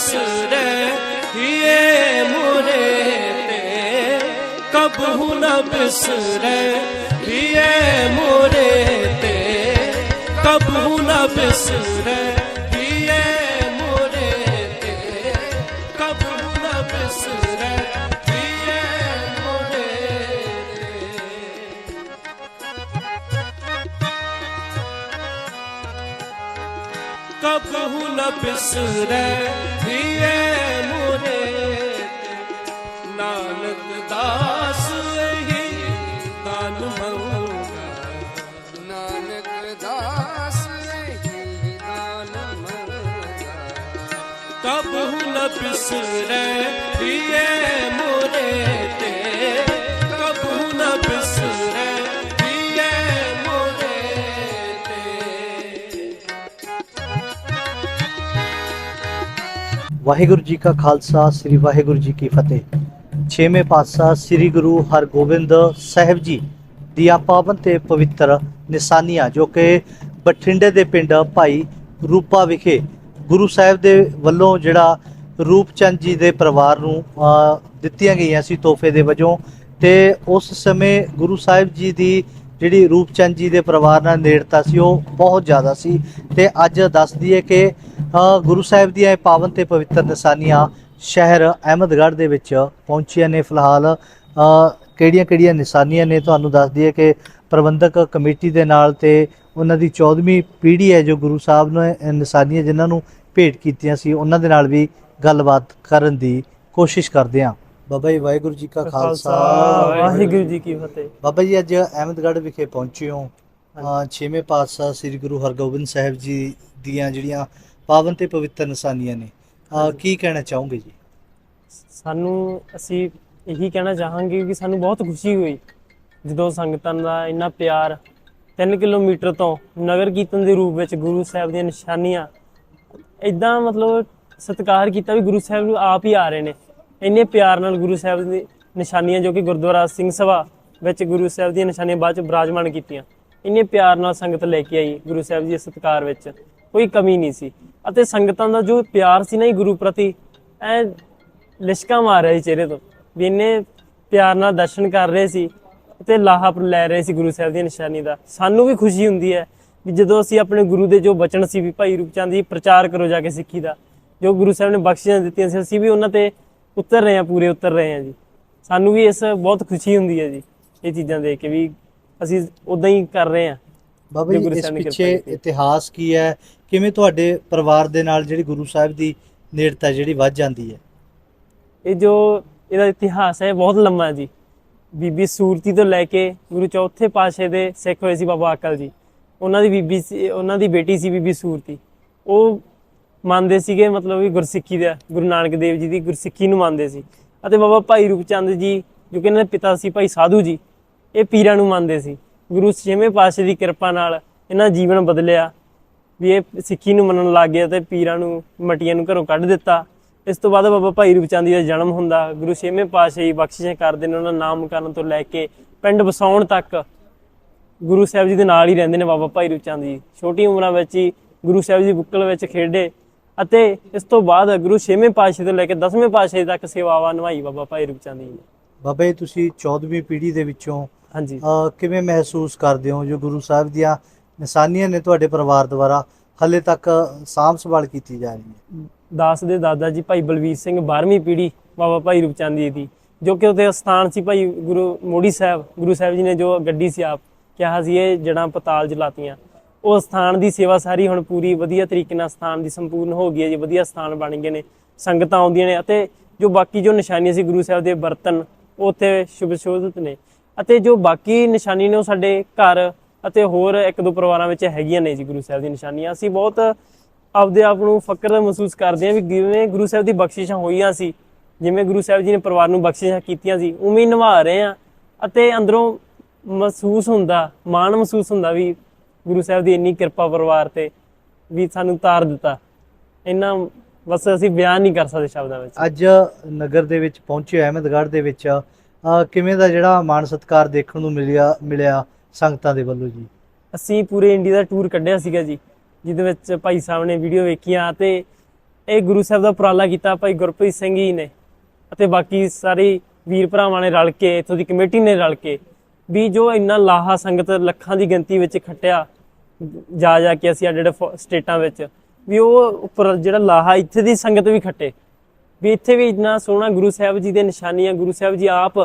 ਬਿਸਰੇ ਹੀਏ ਮੋਰੇ ਤੇ ਕਬਹੂ ਨ ਬਿਸਰੇ। ਹੀਏ ਮੋਰੇ ਤੇ ਕਬਹੂ ਨ ਬਿਸਰੇ। ਹੀਏ ਮੋਰੇ ਤੇ ਕਬਹੂ ਨ ਬਿਸਰੇ। ਹੀਏ ਮੋਰੇ ਤੇ ਹੀਏ ਮੋਰੇ ਨਾਨਕ ਦਾਸ ਮੰਗਾ ਨਾਨਕ ਦਾਸ ਹੀ ਦਾਨ ਮੰਗਾ ਕਬਹੂ ਨ ਬਿਸਰੈ ਹੀਏ ਵਾਹਿਗੁਰੂ ਜੀ ਕਾ ਖਾਲਸਾ, ਸ੍ਰੀ ਵਾਹਿਗੁਰੂ ਜੀ ਕੀ ਫਤਿਹ। ਛੇਵੇਂ ਪਾਤਸ਼ਾਹ ਸ੍ਰੀ ਗੁਰੂ ਹਰਗੋਬਿੰਦ ਸਾਹਿਬ ਜੀ ਦੀਆਂ ਪਾਵਨ ਤੇ ਪਵਿੱਤਰ ਨਿਸ਼ਾਨੀਆਂ, ਜੋ ਕਿ ਬਠਿੰਡੇ ਦੇ ਪਿੰਡ ਭਾਈ ਰੂਪਾ ਵਿਖੇ ਗੁਰੂ ਸਾਹਿਬ ਦੇ ਵੱਲੋਂ ਜਿਹੜਾ ਰੂਪਚੰਦ ਜੀ ਦੇ ਪਰਿਵਾਰ ਨੂੰ ਦਿੱਤੀਆਂ ਗਈਆਂ ਸੀ ਤੋਹਫੇ ਦੇ ਵਜੋਂ ਤੇ ਉਸ ਸਮੇਂ ਗੁਰੂ ਸਾਹਿਬ ਜੀ ਦੀ ਜਿਹੜੀ ਰੂਪਚੰਦ ਜੀ ਦੇ ਪਰਿਵਾਰ ਨਾਲ ਨੇੜਤਾ ਸੀ, ਉਹ ਬਹੁਤ ਜ਼ਿਆਦਾ ਸੀ ਤੇ ਅੱਜ ਦੱਸ ਦਈਏ ਕਿ ਗੁਰੂ ਸਾਹਿਬ ਦੀਆਂ ਇਹ ਪਾਵਨ ਤੇ ਪਵਿੱਤਰ ਨਿਸ਼ਾਨੀਆਂ ਸ਼ਹਿਰ ਅਹਿਮਦਗੜ੍ਹ ਦੇ ਵਿੱਚ ਪਹੁੰਚੀਆਂ ਨੇ ਫਿਲਹਾਲ। ਕਿਹੜੀਆਂ ਕਿਹੜੀਆਂ ਨਿਸ਼ਾਨੀਆਂ ਨੇ ਤੁਹਾਨੂੰ ਦੱਸ ਦਈਏ ਕਿ ਪ੍ਰਬੰਧਕ ਕਮੇਟੀ ਦੇ ਨਾਲ ਤੇ ਉਹਨਾਂ ਦੀ 14ਵੀਂ ਪੀੜ੍ਹੀ ਹੈ ਜੋ ਗੁਰੂ ਸਾਹਿਬ ਨੇ ਨਿਸ਼ਾਨੀਆਂ ਜਿਨ੍ਹਾਂ ਨੂੰ ਭੇਟ ਕੀਤੀਆਂ ਸੀ ਉਹਨਾਂ ਦੇ ਨਾਲ ਵੀ ਗੱਲਬਾਤ ਕਰਨ ਦੀ ਕੋਸ਼ਿਸ਼ ਕਰਦੇ ਹਾਂ। ਬਾਬਾ ਜੀ ਵਾਹਿਗੁਰੂ ਜੀ ਕਾ ਖਾਲਸਾ ਵਾਹਿਗੁਰੂ ਜੀ ਕੀ ਫਤਿਹ। ਬਾਬਾ ਜੀ ਅੱਜ ਅਹਿਮਦਗੜ੍ਹ ਵਿਖੇ ਪਹੁੰਚੇ ਹੋ। ਅ, ਛੇਵੇਂ ਪਾਤਸ਼ਾਹ ਸ੍ਰੀ ਗੁਰੂ ਹਰਗੋਬਿੰਦ ਸਾਹਿਬ ਜੀ ਦੀਆਂ ਜਿਹੜੀਆਂ ਪਾਵਨ ਤੇ ਪਵਿੱਤਰ ਨਿਸ਼ਾਨੀਆਂ ਨੇ। ਅ, ਕੀ ਕਹਿਣਾ ਚਾਹੋਗੇ ਜੀ? ਸਾਨੂੰ ਅਸੀਂ ਇਹੀ ਕਹਿਣਾ ਚਾਹਾਂਗੇ ਕਿ ਸਾਨੂੰ ਬਹੁਤ ਖੁਸ਼ੀ ਹੋਈ ਜਦੋਂ ਸੰਗਤਾਂ ਦਾ ਇੰਨਾ ਪਿਆਰ 3 ਕਿਲੋਮੀਟਰ ਤੋਂ ਨਗਰ ਕੀਰਤਨ ਦੇ ਰੂਪ ਵਿੱਚ ਗੁਰੂ ਸਾਹਿਬ ਦੀਆਂ ਨਿਸ਼ਾਨੀਆਂ ਇਦਾਂ ਮਤਲਬ ਸਤਿਕਾਰ ਕੀਤਾ ਵੀ ਗੁਰੂ ਸਾਹਿਬ ਨੂੰ ਆਪ ਹੀ ਆ ਰਹੇ ਨੇ। ਇੰਨੇ ਪਿਆਰ ਨਾਲ ਗੁਰੂ ਸਾਹਿਬ ਦੀ ਨਿਸ਼ਾਨੀਆਂ ਜੋ ਕਿ ਗੁਰਦੁਆਰਾ ਸਿੰਘ ਸਭਾ ਵਿੱਚ ਗੁਰੂ ਸਾਹਿਬ ਦੀਆਂ ਨਿਸ਼ਾਨੀਆਂ ਬਾਅਦ ਚ ਬਿਰਾਜਮਾਨ ਕੀਤੀਆਂ। ਇੰਨੇ ਪਿਆਰ ਨਾਲ ਸੰਗਤ ਲੈ ਕੇ ਆਈ ਗੁਰੂ ਸਾਹਿਬ ਜੀ ਦੇ ਸਤਿਕਾਰ ਵਿੱਚ। ਕੋਈ ਕਮੀ ਨਹੀਂ ਸੀ। ਅਤੇ ਸੰਗਤਾਂ ਦਾ ਜੋ ਪਿਆਰ ਸੀ ਨਾ ਜੀ ਗੁਰੂ ਪ੍ਰਤੀ, ਐ ਲਿਸ਼ਕਾ ਮਾਰ ਰਿਹਾ ਸੀ ਚਿਹਰੇ ਤੋਂ, ਵੀ ਇੰਨੇ ਪਿਆਰ ਨਾਲ ਦਰਸ਼ਨ ਕਰ ਰਹੇ ਸੀ ਤੇ ਲਾਹਾ ਲੈ ਰਹੇ ਸੀ ਗੁਰੂ ਸਾਹਿਬ ਦੀ ਨਿਸ਼ਾਨੀ ਦਾ। ਸਾਨੂੰ ਵੀ ਖੁਸ਼ੀ ਹੁੰਦੀ ਹੈ ਵੀ ਜਦੋਂ ਅਸੀਂ ਆਪਣੇ ਗੁਰੂ ਦੇ ਜੋ ਬਚਨ ਸੀ ਵੀ ਭਾਈ ਰੂਪਚੰਦ ਜੀ ਪ੍ਰਚਾਰ ਕਰੋ ਜਾ ਕੇ ਸਿੱਖੀ ਦਾ, ਜੋ ਗੁਰੂ ਸਾਹਿਬ ਨੇ ਬਖਸ਼ਿਸ਼ਾਂ ਦਿੱਤੀਆਂ ਸੀ, ਅਸੀਂ ਵੀ ਉਹਨਾਂ ਤੇ ਉਤਰ ਰਹੇ ਹਾਂ, ਪੂਰੇ ਉਤਰ ਰਹੇ ਹਾਂ ਜੀ। ਸਾਨੂੰ ਵੀ ਇਸ ਬਹੁਤ ਖੁਸ਼ੀ ਹੁੰਦੀ ਹੈ ਜੀ, ਇਹ ਚੀਜ਼ਾਂ ਦੇਖ ਕੇ ਵੀ ਅਸੀਂ ਉਦਾਂ ਹੀ ਕਰ ਰਹੇ ਹਾਂ। ਬਾਬਾ ਜੋ ਇਸ ਪਿੱਛੇ। ਇਤਿਹਾਸ ਕੀ ਹੈ? ਕਿਵੇਂ ਤੁਹਾਡੇ ਪਰਿਵਾਰ ਦੇ ਨਾਲ ਜਿਹੜੀ ਗੁਰੂ ਸਾਹਿਬ ਦੀ ਨੇੜਤਾ ਜਿਹੜੀ ਵੱਧ ਜਾਂਦੀ ਹੈ? ਇਹ ਜੋ ਇਹਦਾ ਇਤਿਹਾਸ ਹੈ ਬਹੁਤ ਲੰਮਾ ਹੈ ਜੀ। ਬੀਬੀ ਸੂਰਤੀ ਤੋਂ ਲੈ ਕੇ ਗੁਰੂ ਚੌਥੇ ਪਾਤਸ਼ਾਹ ਦੇ ਸਿੱਖ ਹੋਏ ਸੀ ਬਾਬਾ ਅਕਲ ਜੀ। ਉਹਨਾਂ ਦੀ ਬੀਬੀ ਸੀ ਉਹਨਾਂ ਦੀ ਬੇਟੀ ਸੀ ਬੀਬੀ ਸੂਰਤੀ। ਉਹ ਮੰਨਦੇ ਸੀਗੇ ਮਤਲਬ ਵੀ ਗੁਰਸਿੱਖੀ ਦਾ ਗੁਰੂ ਨਾਨਕ ਦੇਵ ਜੀ ਦੀ ਗੁਰਸਿੱਖੀ ਨੂੰ ਮੰਨਦੇ ਸੀ। ਅਤੇ ਬਾਬਾ ਭਾਈ ਰੂਪਚੰਦ ਜੀ ਜੋ ਕਿ ਇਹਨਾਂ ਦੇ ਪਿਤਾ ਸੀ ਭਾਈ ਸਾਧੂ ਜੀ ਇਹ ਪੀਰਾਂ ਨੂੰ ਮੰਨਦੇ ਸੀ। ਗੁਰੂ ਛੇਵੇਂ ਪਾਤਸ਼ਾਹ ਦੀ ਕਿਰਪਾ ਨਾਲ ਇਹਨਾਂ ਜੀਵਨ ਬਦਲਿਆ, ਵੀ ਇਹ ਸਿੱਖੀ ਨੂੰ ਮੰਨਣ ਲੱਗ ਗਿਆ ਤੇ ਪੀਰਾਂ ਨੂੰ, ਮਟੀਆਂ ਨੂੰ ਘਰੋਂ ਕੱਢ ਦਿੱਤਾ। ਇਸ ਤੋਂ ਬਾਅਦ ਬਾਬਾ ਭਾਈ ਰੂਪਚੰਦ ਜੀ ਦਾ ਜਨਮ ਹੁੰਦਾ। ਗੁਰੂ ਛੇਵੇਂ ਪਾਤਸ਼ਾਹੀ ਬਖਸ਼ਿਸ਼ਾਂ ਕਰਦੇ ਨੇ, ਉਹਨਾਂ ਦਾ ਨਾਮਕਰਨ ਤੋਂ ਲੈ ਕੇ ਪਿੰਡ ਵਸਾਉਣ ਤੱਕ ਗੁਰੂ ਸਾਹਿਬ ਜੀ ਦੇ ਨਾਲ ਹੀ ਰਹਿੰਦੇ ਨੇ ਬਾਬਾ ਭਾਈ ਰੂਪਚੰਦ ਜੀ। ਛੋਟੀ ਉਮਰਾਂ ਵਿੱਚ ਹੀ ਗੁਰੂ ਸਾਹਿਬ ਜੀ ਬੁੱਕਲ ਵਿੱਚ ਖੇਡੇ ਅਤੇ ਇਸ ਤੋਂ ਬਾਅਦ ਗੁਰੂ ਛੇਵੇਂ ਪਾਤਸ਼ਾਹ ਤੋਂ ਲੈ ਕੇ 10ਵੇਂ ਪਾਤਸ਼ਾਹ ਤੱਕ ਸੇਵਾਵਾਂ ਨਿਭਾਈ ਬਾਬਾ ਭਾਈ ਰੂਪਚੰਦ ਜੀ ਨੇ। ਬਾਬਾ ਜੀ, ਤੁਸੀਂ 14ਵੀਂ ਪੀੜ੍ਹੀ ਦੇ ਵਿੱਚੋਂ ਹਾਂਜੀ। ਕਿਵੇਂ ਮਹਿਸੂਸ ਕਰਦੇ ਹੋ? ਜੋ ਗੁਰੂ ਸਾਹਿਬ ਦੀਆਂ ਨਿਸ਼ਾਨੀਆਂ ਨੇ ਤੁਹਾਡੇ ਪਰਿਵਾਰ ਦੁਆਰਾ ਹਲੇ ਤੱਕ ਸਾਂਭ ਸੰਭਾਲ ਕੀਤੀ ਜਾ ਰਹੀ ਹੈ। ਦਾਸ ਦੇ ਦਾਦਾ ਜੀ ਭਾਈ ਬਲਵੀਰ ਸਿੰਘ 12ਵੀਂ ਪੀੜ੍ਹੀ ਬਾਬਾ ਭਾਈ ਰੂਪਚੰਦ ਜੀ ਦੀ ਜੋ ਕਿ ਉਹਦੇ ਸਥਾਨ ਸੀ ਭਾਈ ਗੁਰੂ ਮੋੜੀ ਸਾਹਿਬ ਗੁਰੂ ਸਾਹਿਬ ਜੀ ਨੇ ਜੋ ਗੱਡੀ ਸੀ ਆਪ ਕਿਹਾ ਸੀ ਇਹ ਜੜਾਂ ਪਤਾਲ ਜਲਾਤੀਆਂ ਉਹ ਸਥਾਨ ਦੀ ਸੇਵਾ ਸਾਰੀ ਹੁਣ ਪੂਰੀ ਵਧੀਆ ਤਰੀਕੇ ਨਾਲ ਸਥਾਨ ਦੀ ਸੰਪੂਰਨ ਹੋ ਗਈ ਹੈ ਜੀ ਵਧੀਆ ਸਥਾਨ ਬਣ ਗਏ ਨੇ ਸੰਗਤਾਂ ਆਉਂਦੀਆਂ ਨੇ ਅਤੇ ਜੋ ਬਾਕੀ ਜੋ ਨਿਸ਼ਾਨੀਆਂ ਸੀ ਗੁਰੂ ਸਾਹਿਬ ਦੇ ਬਰਤਨ ਉੱਥੇ ਸ਼ੁਭ ਸ਼ੋਭਿਤ ਨੇ। ਅਤੇ ਜੋ ਬਾਕੀ ਨਿਸ਼ਾਨੀ ਨੇ ਉਹ ਸਾਡੇ ਘਰ ਅਤੇ ਹੋਰ ਇੱਕ ਦੋ ਪਰਿਵਾਰਾਂ ਵਿੱਚ ਹੈਗੀਆਂ ਨੇ ਜੀ ਗੁਰੂ ਸਾਹਿਬ ਦੀ ਨਿਸ਼ਾਨੀਆਂ। ਅਸੀਂ ਬਹੁਤ ਆਪਦੇ ਆਪ ਨੂੰ ਫਕਰ ਮਹਿਸੂਸ ਕਰਦੇ ਹਾਂ ਵੀ ਜਿਵੇਂ ਗੁਰੂ ਸਾਹਿਬ ਦੀ ਬਖਸ਼ਿਸ਼ਾਂ ਹੋਈਆਂ ਸੀ, ਜਿਵੇਂ ਗੁਰੂ ਸਾਹਿਬ ਜੀ ਨੇ ਪਰਿਵਾਰ ਨੂੰ ਬਖਸ਼ਿਸ਼ਾਂ ਕੀਤੀਆਂ ਸੀ, ਉਵੇਂ ਨਿਭਾ ਰਹੇ ਆ ਅਤੇ ਅੰਦਰੋਂ ਮਹਿਸੂਸ ਹੁੰਦਾ, ਮਾਣ ਮਹਿਸੂਸ ਹੁੰਦਾ ਵੀ ਗੁਰੂ ਸਾਹਿਬ ਦੀ ਇੰਨੀ ਕਿਰਪਾ ਪਰਿਵਾਰ ਤੇ ਵੀ ਸਾਨੂੰ ਤਾਰ ਦਿੱਤਾ। ਇੰਨਾ ਬਸ ਅਸੀਂ ਬਿਆਨ ਨਹੀਂ ਕਰ ਸਕਦੇ ਸ਼ਬਦਾਂ ਵਿੱਚ। ਅੱਜ ਨਗਰ ਦੇ ਵਿੱਚ ਪਹੁੰਚੇ ਅਹਿਮਦਗੜ੍ਹ ਦੇ ਵਿੱਚ ਕਿਵੇਂ ਦਾ ਜਿਹੜਾ ਮਾਣ ਸਤਿਕਾਰ ਦੇਖਣ ਨੂੰ ਮਿਲਿਆ ਮਿਲਿਆ ਸੰਗਤਾਂ ਦੇ ਵੱਲੋਂ ਜੀ? ਅਸੀਂ ਪੂਰੇ ਇੰਡੀਆ ਦਾ ਟੂਰ ਕੱਢਿਆ ਸੀਗਾ ਜੀ, ਜਿਹਦੇ ਵਿੱਚ ਭਾਈ ਸਾਹਿਬ ਨੇ ਵੀਡੀਓ ਵੇਖੀਆਂ ਤੇ ਇਹ ਗੁਰੂ ਸਾਹਿਬ ਦਾ ਉਪਰਾਲਾ ਕੀਤਾ, ਭਾਈ ਗੁਰਪ੍ਰੀਤ ਸਿੰਘ ਜੀ ਨੇ ਅਤੇ ਬਾਕੀ ਸਾਰੇ ਵੀਰ ਭਰਾਵਾਂ ਨੇ ਰਲ ਕੇ, ਇੱਥੋਂ ਦੀ ਕਮੇਟੀ ਨੇ ਰਲ ਕੇ ਵੀ ਜੋ ਇੰਨਾ ਲਾਹਾ ਸੰਗਤ ਲੱਖਾਂ ਦੀ ਗਿਣਤੀ ਵਿੱਚ ਖੱਟਿਆ ਜਾ ਜਾ ਕੇ ਅਸੀਂ ਅੱਡੇ ਜਿਹੜੇ ਸਟੇਟਾਂ ਵਿੱਚ, ਵੀ ਉਹ ਉੱਪਰ ਜਿਹੜਾ ਲਾਹਾ ਇੱਥੇ ਦੀ ਸੰਗਤ ਵੀ ਖੱਟੇ। ਵੀ ਇੱਥੇ ਵੀ ਇੰਨਾ ਸੋਹਣਾ ਗੁਰੂ ਸਾਹਿਬ ਜੀ ਦੇ ਨਿਸ਼ਾਨੀਆਂ, ਗੁਰੂ ਸਾਹਿਬ ਜੀ ਆਪ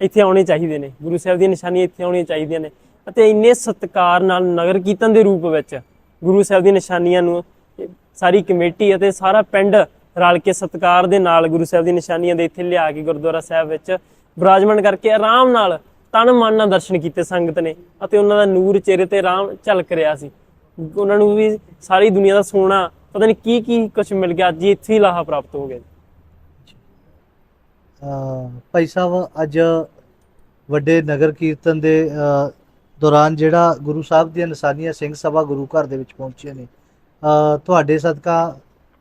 ਇੱਥੇ ਆਉਣੇ ਚਾਹੀਦੇ ਨੇ। ਗੁਰੂ ਸਾਹਿਬ ਦੀਆਂ ਨਿਸ਼ਾਨੀਆਂ ਇੱਥੇ ਆਉਣੀਆਂ ਚਾਹੀਦੀਆਂ ਨੇ। ਅਤੇ ਇੰਨੇ ਸਤਿਕਾਰ ਨਾਲ ਨਗਰ ਕੀਰਤਨ ਦੇ ਰੂਪ ਵਿੱਚ ਗੁਰੂ ਸਾਹਿਬ ਦੀਆਂ ਨਿਸ਼ਾਨੀਆਂ ਨੂੰ ਸਾਰੀ ਕਮੇਟੀ ਅਤੇ ਸਾਰਾ ਪਿੰਡ ਰਲ ਕੇ ਸਤਿਕਾਰ ਦੇ ਨਾਲ ਗੁਰੂ ਸਾਹਿਬ ਦੀਆਂ ਨਿਸ਼ਾਨੀਆਂ ਦੇ ਇੱਥੇ ਲਿਆ ਕੇ ਗੁਰਦੁਆਰਾ ਸਾਹਿਬ ਵਿੱਚ ਵਿਰਾਜਮਾਨ ਕਰਕੇ ਆਰਾਮ ਨਾਲ ਤਨ ਮਨ ਨਾਲ ਦਰਸ਼ਨ ਕੀਤੇ ਸੰਗਤ ਨੇ ਅਤੇ ਉਹਨਾਂ ਦਾ ਨੂਰ ਚਿਹਰੇ ਤੇ ਆਰਾਮ ਝਲਕ ਰਿਹਾ ਸੀ। ਉਹਨਾਂ ਨੂੰ ਵੀ ਸਾਰੀ ਦੁਨੀਆ ਦਾ ਸੋਨਾ ਪਤਾ ਨਹੀਂ ਕੀ ਕੀ ਕੁਝ ਮਿਲ ਗਿਆ। ਅੱਜ ਇੱਥੇ ਹੀ ਲਾਹਾ ਪ੍ਰਾਪਤ ਹੋ ਗਿਆ ਭਾਈ ਸਾਹਿਬ ਅੱਜ ਵੱਡੇ ਨਗਰ ਕੀਰਤਨ ਦੇ ਦੌਰਾਨ ਜਿਹੜਾ ਗੁਰੂ ਸਾਹਿਬ ਦੀਆਂ ਨਿਸ਼ਾਨੀਆਂ ਸਿੰਘ ਸਭਾ ਗੁਰੂ ਘਰ ਦੇ ਵਿੱਚ ਪਹੁੰਚੀਆਂ ਨੇ। ਤੁਹਾਡੇ ਸਦਕਾ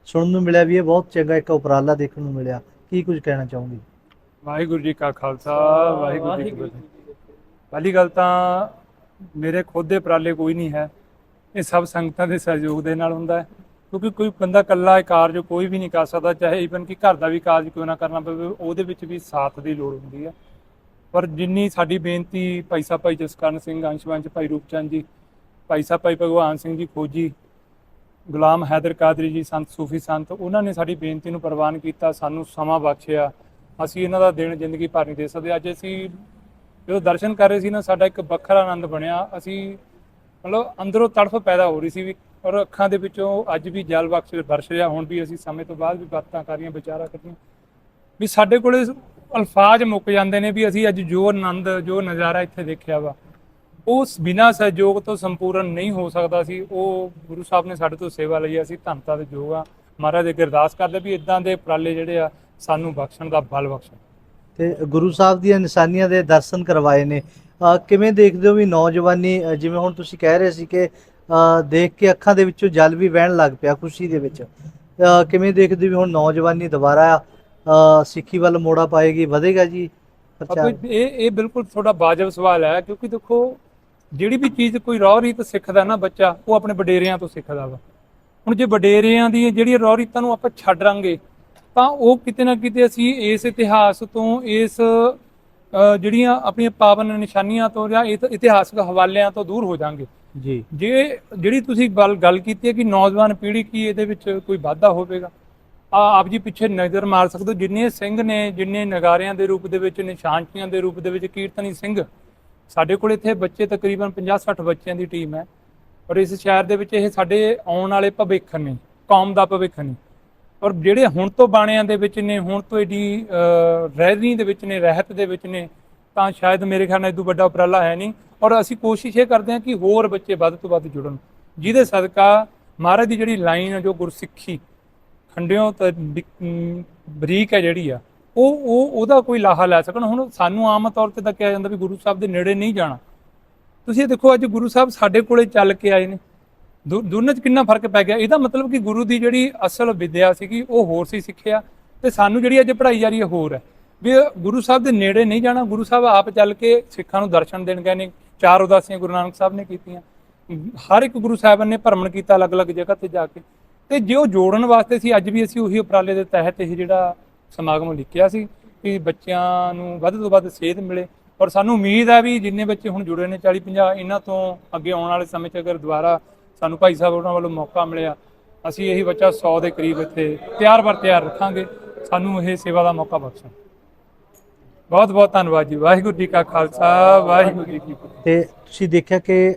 ਸੁਣਨ ਨੂੰ ਮਿਲਿਆ ਵੀ ਇਹ ਬਹੁਤ ਚੰਗਾ ਇੱਕ ਉਪਰਾਲਾ ਦੇਖਣ ਨੂੰ ਮਿਲਿਆ। ਕੀ ਕੁਝ ਕਹਿਣਾ ਚਾਹੋਗੇ? ਵਾਹਿਗੁਰੂ ਜੀ ਕਾ ਖਾਲਸਾ ਵਾਹਿਗੁਰੂ ਜੀ ਕੀ ਫਤਿਹ। ਪਹਿਲੀ ਗੱਲ ਤਾਂ ਮੇਰੇ ਖੁਦ ਦੇ ਉਪਰਾਲੇ ਕੋਈ ਨਹੀਂ ਹੈ। ਇਹ ਸਭ ਸੰਗਤਾਂ ਦੇ ਸਹਿਯੋਗ ਦੇ ਨਾਲ ਹੁੰਦਾ ਹੈ। ਕਿਉਂਕਿ ਕੋਈ ਬੰਦਾ ਇਕੱਲਾ ਇਹ ਕਾਰਜ ਕੋਈ ਵੀ ਨਹੀਂ ਕਰ ਸਕਦਾ, ਚਾਹੇ ਈਵਨ ਕਿ ਘਰ ਦਾ ਵੀ ਕਾਰਜ ਕਿਉਂ ਨਾ ਕਰਨਾ ਪਵੇ, ਉਹਦੇ ਵਿੱਚ ਵੀ ਸਾਥ ਦੀ ਲੋੜ ਹੁੰਦੀ ਹੈ ਪਰ ਜਿੰਨੀ ਸਾਡੀ ਬੇਨਤੀ ਭਾਈ ਸਾਹਿਬ ਭਾਈ ਜਸਕਰਨ ਸਿੰਘ, ਅੰਸ਼ਵੰਸ਼ ਭਾਈ ਰੂਪਚੰਦ ਜੀ, ਭਾਈ ਸਾਹਿਬ ਭਾਈ ਭਗਵਾਨ ਸਿੰਘ ਜੀ, ਖੋਜੀ, ਗੁਲਾਮ ਹੈਦਰ ਕਾਦਰੀ ਜੀ, ਸੰਤ ਸੂਫੀ ਸੰਤ, ਉਹਨਾਂ ਨੇ ਸਾਡੀ ਬੇਨਤੀ ਨੂੰ ਪ੍ਰਵਾਨ ਕੀਤਾ, ਸਾਨੂੰ ਸਮਾਂ ਬਖਸ਼ਿਆ। ਅਸੀਂ ਇਹਨਾਂ ਦਾ ਦਿਨ ਜ਼ਿੰਦਗੀ ਭਰ ਨਹੀਂ ਦੇ ਸਕਦੇ। ਅੱਜ ਅਸੀਂ ਜਦੋਂ ਦਰਸ਼ਨ ਕਰ ਰਹੇ ਸੀ ਨਾ, ਸਾਡਾ ਇੱਕ ਵੱਖਰਾ ਆਨੰਦ ਬਣਿਆ। ਅਸੀਂ ਮਤਲਬ ਅੰਦਰੋਂ ਤੜਫ ਪੈਦਾ ਹੋ ਰਹੀ ਸੀ ਵੀ ਔਰ ਅੱਖਾਂ ਦੇ ਵਿੱਚੋਂ ਅੱਜ ਵੀ ਜਲ ਬਖਸ਼ ਵਰਸ਼ ਰਿਹਾ, ਹੁਣ ਵੀ ਅਸੀਂ ਸਮੇਂ ਤੋਂ ਬਾਅਦ ਵੀ ਬਾਤਾਂ ਕਰ ਵਿਚਾਰਾ ਕਰ ਵੀ ਸਾਡੇ ਕੋਲੇ ਅਲਫਾਜ਼ ਮੁੱਕ ਜਾਂਦੇ ਨੇ ਵੀ ਅਸੀਂ ਅੱਜ ਜੋ ਆਨੰਦ, ਜੋ ਨਜ਼ਾਰਾ ਇੱਥੇ ਦੇਖਿਆ ਵਾ ਉਸ ਬਿਨਾਂ ਸਹਿਯੋਗ ਤੋਂ ਸੰਪੂਰਨ ਨਹੀਂ ਹੋ ਸਕਦਾ ਸੀ। ਉਹ ਗੁਰੂ ਸਾਹਿਬ ਨੇ ਸਾਡੇ ਤੋਂ ਸੇਵਾ ਲਈ ਅਸੀਂ ਧੰਨਤਾ ਦੇ ਯੋਗ ਆ। ਮਹਾਰਾਜ ਦੇ ਅਰਦਾਸ ਕਰਦੇ ਵੀ ਇਦਾਂ ਦੇ ਉਪਰਾਲੇ ਜਿਹੜੇ ਆ, ਸਾਨੂੰ ਬਖਸ਼ਣ ਦਾ ਬਲ ਬਖਸ਼ਣ। ਤੇ ਗੁਰੂ ਸਾਹਿਬ ਦੀਆਂ ਨਿਸ਼ਾਨੀਆਂ ਦੇ ਦਰਸ਼ਨ ਕਰਵਾਏ ਨੇ। ਕਿਵੇਂ ਦੇਖਦੇ ਹੋ ਵੀ ਨੌਜਵਾਨੀ ਜਿਵੇਂ ਹੁਣ ਤੁਸੀਂ ਕਹਿ ਰਹੇ ਸੀ ਕਿ ਦੇਖ ਕੇ ਅੱਖਾਂ ਦੇ ਵਿੱਚੋਂ ਜਲ ਵੀ ਵਹਿਣ ਲੱਗ ਪਿਆ ਖੁਸ਼ੀ ਦੇ ਵਿੱਚ। ਕਿਵੇਂ ਦੇਖਦੇ ਵੀ ਹੁਣ ਨੌਜਵਾਨੀ ਦੁਬਾਰਾ ਸਿੱਖੀ ਵੱਲ ਮੋੜਾ ਪਾਏਗੀ ਵਧੇਗਾ ਜੀ ਇਹ ਇਹ ਬਿਲਕੁਲ ਤੁਹਾਡਾ ਵਾਜਬ ਸਵਾਲ ਹੈ ਕਿਉਂਕਿ ਦੇਖੋ ਜਿਹੜੀ ਵੀ ਚੀਜ਼ ਕੋਈ ਰੌ ਰੀਤ ਸਿੱਖਦਾ ਨਾ ਬੱਚਾ ਉਹ ਆਪਣੇ ਵਡੇਰਿਆਂ ਤੋਂ ਸਿੱਖਦਾ ਵਾ। ਹੁਣ ਜੇ ਵਡੇਰਿਆਂ ਦੀ ਜਿਹੜੀ ਰੌ ਰੀਤਾਂ ਨੂੰ ਆਪਾਂ ਛੱਡ ਰਾਂਗੇ ਤਾਂ ਉਹ ਕਿਤੇ ਨਾ ਕਿਤੇ ਅਸੀਂ ਇਸ ਇਤਿਹਾਸ ਤੋਂ ਇਸ ਜਿਹੜੀਆਂ ਆਪਣੀਆਂ ਪਾਵਨ ਨਿਸ਼ਾਨੀਆਂ ਤੋਂ ਜਾਂ ਇਤ- ਇਤਿਹਾਸਕ ਹਵਾਲਿਆਂ ਤੋਂ ਦੂਰ ਹੋ ਜਾਾਂਗੇ। ਜੀ। ਜੇ ਜਿਹੜੀ ਤੁਸੀਂ ਗੱਲ ਗੱਲ ਕੀਤੀ ਹੈ ਕਿ ਨੌਜਵਾਨ ਪੀੜ੍ਹੀ ਕੀ ਇਹਦੇ ਵਿੱਚ ਕੋਈ ਵਾਧਾ ਹੋਵੇਗਾ? ਆ ਆਪ ਜੀ ਪਿੱਛੇ ਨਜ਼ਰ ਮਾਰ ਸਕਦੇ ਹੋ। ਜਿੰਨੇ ਸਿੰਘ ਨੇ ਜਿੰਨੇ ਨਗਾਰਿਆਂ ਦੇ ਰੂਪ ਦੇ ਵਿੱਚ ਨਿਸ਼ਾਨਚੀਆਂ ਦੇ ਰੂਪ ਦੇ ਵਿੱਚ ਕੀਰਤਨੀ ਸਿੰਘ ਸਾਡੇ ਕੋਲ ਇੱਥੇ ਬੱਚੇ ਤਕਰੀਬਨ 50-60 ਬੱਚਿਆਂ ਦੀ ਟੀਮ ਹੈ। ਔਰ ਇਸ ਸ਼ਹਿਰ ਦੇ ਵਿੱਚ ਇਹ ਸਾਡੇ ਆਉਣ ਵਾਲੇ ਭਵਿੱਖ ਨੇ ਕੌਮ ਦਾ ਭਵਿੱਖ ਨੇ। ਔਰ ਜਿਹੜੇ ਹੁਣ ਤੋਂ ਬਾਣਿਆਂ ਦੇ ਵਿੱਚ ਨੇ ਹੁਣ ਤੋਂ ਏਡੀ ਅਹ, ਦੇ ਵਿੱਚ ਨੇ ਰਹਿਤ ਦੇ ਵਿੱਚ ਨੇ ਤਾਂ ਸ਼ਾਇਦ ਮੇਰੇ ਖਿਆਲ ਨਾਲ ਇਦੋਂ ਵੱਡਾ ਉਪਰਾਲਾ ਹੈ ਨਹੀਂ। ਔਰ ਅਸੀਂ ਕੋਸ਼ਿਸ਼ ਇਹ ਕਰਦੇ ਹਾਂ ਕਿ ਹੋਰ ਬੱਚੇ ਵੱਧ ਤੋਂ ਵੱਧ ਜੁੜਨ। ਜਿਹਦੇ ਸਦਕਾ ਮਹਾਰਾਜ ਦੀ ਜਿਹੜੀ ਲਾਈਨ ਹੈ ਜੋ ਗੁਰਸਿੱਖੀ ਖੰਡਿਓ ਤੇ ਬਰੀਕ ਹੈ ਜਿਹੜੀ ਆ, ਉਹ ਉਹ, ਉਹਦਾ ਕੋਈ ਲਾਹਾ ਲੈ ਸਕਣ। ਹੁਣ ਸਾਨੂੰ ਆਮ ਤੌਰ ਤੇ ਤਾਂ ਕਿਹਾ ਜਾਂਦਾ ਵੀ ਗੁਰੂ ਸਾਹਿਬ ਦੇ ਨੇੜੇ ਨਹੀਂ ਜਾਣਾ। ਤੁਸੀਂ ਇਹ ਦੇਖੋ, ਅੱਜ ਗੁਰੂ ਸਾਹਿਬ ਸਾਡੇ ਕੋਲੇ ਚੱਲ ਕੇ ਆਏ ਨੇ। ਦੋ- ਦੋਨਾਂ 'ਚ ਕਿੰਨਾ ਫ਼ਰਕ ਪੈ ਗਿਆ। ਇਹਦਾ ਮਤਲਬ ਕਿ ਗੁਰੂ ਦੀ ਜਿਹੜੀ ਅਸਲ ਵਿਦਿਆ ਸੀਗੀ, ਉਹ ਹੋਰ ਸੀ ਸਿੱਖਿਆ। ਤੇ ਸਾਨੂੰ ਜਿਹੜੀ ਅੱਜ ਪੜ੍ਹਾਈ ਜਾ ਰਹੀ ਹੈ, ਹੋਰ ਹੈ। ਵੀ ਗੁਰੂ ਸਾਹਿਬ ਦੇ ਨੇੜੇ ਨਹੀਂ ਜਾਣਾ। ਗੁਰੂ ਸਾਹਿਬ ਆਪ ਚੱਲ ਕੇ ਸਿੱਖਾਂ ਨੂੰ ਦਰਸ਼ਨ ਦੇਣ ਗਏ ਨੇ। ਚਾਰ ਉਦਾਸੀਆਂ ਗੁਰੂ ਨਾਨਕ ਸਾਹਿਬ ਨੇ ਕੀਤੀਆਂ। ਹਰ ਇੱਕ ਗੁਰੂ ਸਾਹਿਬਾਨ ਨੇ ਭਰਮਣ ਕੀਤਾ ਅਲੱਗ-ਅਲੱਗ ਜਗ੍ਹਾ ਤੇ ਜਾ ਕੇ। ਤੇ ਜੇ ਉਹ ਜੋੜਨ ਵਾਸਤੇ ਸੀ, ਅੱਜ ਵੀ ਅਸੀਂ ਉਹੀ ਉਪਰਾਲੇ ਦੇ ਤਹਿਤ ਇਹ ਜਿਹੜਾ ਸਮਾਗਮ ਲਿਖਿਆ ਸੀ ਕਿ ਬੱਚਿਆਂ ਨੂੰ ਵੱਧ ਤੋਂ ਵੱਧ ਸੇਧ ਮਿਲੇ। ਔਰ ਸਾਨੂੰ ਉਮੀਦ ਹੈ ਵੀ ਜਿੰਨੇ ਬੱਚੇ ਹੁਣ ਜੁੜੇ ਨੇ 40 50 ਇਹਨਾਂ ਤੋਂ ਅੱਗੇ ਆਉਣ ਵਾਲੇ ਸਮੇਂ 'ਚ ਅਗਰ ਦੁਬਾਰਾ ਸਾਨੂੰ ਭਾਈ ਸਾਹਿਬ ਉਹਨਾਂ ਵੱਲੋਂ ਮੌਕਾ ਮਿਲਿਆ, ਅਸੀਂ ਇਹੀ ਬੱਚਾ 100 ਦੇ ਕਰੀਬ ਇੱਥੇ ਤਿਆਰ ਬਰ ਤਿਆਰ ਰੱਖਾਂਗੇ। ਸਾਨੂੰ ਇਹ ਸੇਵਾ ਦਾ ਮੌਕਾ ਬਖਸ਼ਣ। ਬਹੁਤ ਬਹੁਤ ਧੰਨਵਾਦ ਜੀ। ਵਾਹਿਗੁਰੂ ਜੀ ਕਾ ਖਾਲਸਾ, ਵਾਹਿਗੁਰੂ ਜੀ ਕੀ ਫਤਿਹ। ਤੇ ਤੁਸੀਂ ਦੇਖਿਆ ਕਿ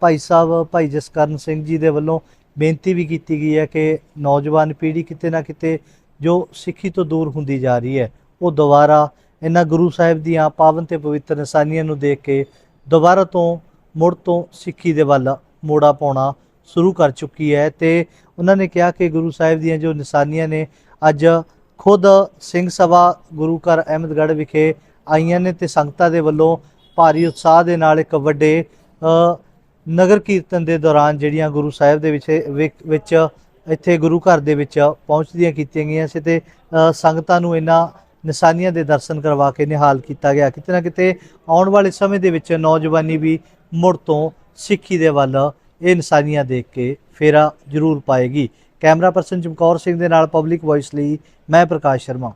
ਭਾਈ ਸਾਹਿਬ, ਭਾਈ ਜਸਕਰਨ ਸਿੰਘ ਜੀ ਦੇ ਵੱਲੋਂ ਬੇਨਤੀ ਵੀ ਕੀਤੀ ਗਈ ਹੈ ਕਿ ਨੌਜਵਾਨ ਪੀੜ੍ਹੀ ਕਿਤੇ ਨਾ ਕਿਤੇ ਜੋ ਸਿੱਖੀ ਤੋਂ ਦੂਰ ਹੁੰਦੀ ਜਾ ਰਹੀ ਹੈ, ਉਹ ਦੁਬਾਰਾ ਇਹਨਾਂ ਗੁਰੂ ਸਾਹਿਬ ਦੀਆਂ ਪਾਵਨ ਤੇ ਪਵਿੱਤਰ ਨਿਸ਼ਾਨੀਆਂ ਨੂੰ ਦੇਖ ਕੇ ਦੁਬਾਰਾ ਤੋਂ ਮੁੜ ਤੋਂ ਸਿੱਖੀ ਦੇ ਵੱਲ ਮੋੜਾ ਪਾਉਣਾ ਸ਼ੁਰੂ ਕਰ ਚੁੱਕੀ ਹੈ ਤੇ ਉਹਨਾਂ ਨੇ ਕਿਹਾ ਕਿ ਗੁਰੂ ਸਾਹਿਬ ਦੀਆਂ ਜੋ ਨਿਸ਼ਾਨੀਆਂ ਨੇ, ਅੱਜ ਖੁਦ ਸਿੰਘ ਸਭਾ ਗੁਰੂ ਘਰ ਅਹਿਮਦਗੜ੍ਹ ਵਿਖੇ ਆਈਆਂ ਨੇ ਤੇ ਸੰਗਤਾਂ ਦੇ ਵੱਲੋਂ ਭਾਰੀ ਉਤਸ਼ਾਹ ਦੇ ਨਾਲ ਇੱਕ ਵੱਡੇ ਨਗਰ ਕੀਰਤਨ ਦੇ ਦੌਰਾਨ ਜਿਹੜੀਆਂ ਗੁਰੂ ਸਾਹਿਬ ਦੇ ਵਿੱਚ ਵਿਚ- ਵਿੱਚ ਇੱਥੇ ਗੁਰੂ ਘਰ ਦੇ ਵਿੱਚ ਪਹੁੰਚਦੀਆਂ ਕੀਤੀਆਂ ਗਈਆਂ ਸੀ ਤੇ ਸੰਗਤਾਂ ਨੂੰ ਇਹਨਾਂ ਨਿਸ਼ਾਨੀਆਂ ਦੇ ਦਰਸ਼ਨ ਕਰਵਾ ਕੇ ਨਿਹਾਲ ਕੀਤਾ ਗਿਆ। ਕਿਤੇ ਨਾ ਕਿਤੇ ਆਉਣ ਵਾਲੇ ਸਮੇਂ ਦੇ ਵਿੱਚ ਨੌਜਵਾਨੀ ਵੀ ਮੁੜ ਤੋਂ ਸਿੱਖੀ ਦੇ ਵੱਲ ਇਹ ਨਿਸ਼ਾਨੀਆਂ ਦੇਖ ਕੇ ਫੇਰਾ ਜ਼ਰੂਰ ਪਾਏਗੀ। ਕੈਮਰਾ ਪਰਸਨ ਚਮਕੌਰ ਸਿੰਘ ਦੇ ਨਾਲ ਪਬਲਿਕ ਵੌਇਸ ਲਈ ਮੈਂ ਪ੍ਰਕਾਸ਼ ਸ਼ਰਮਾ।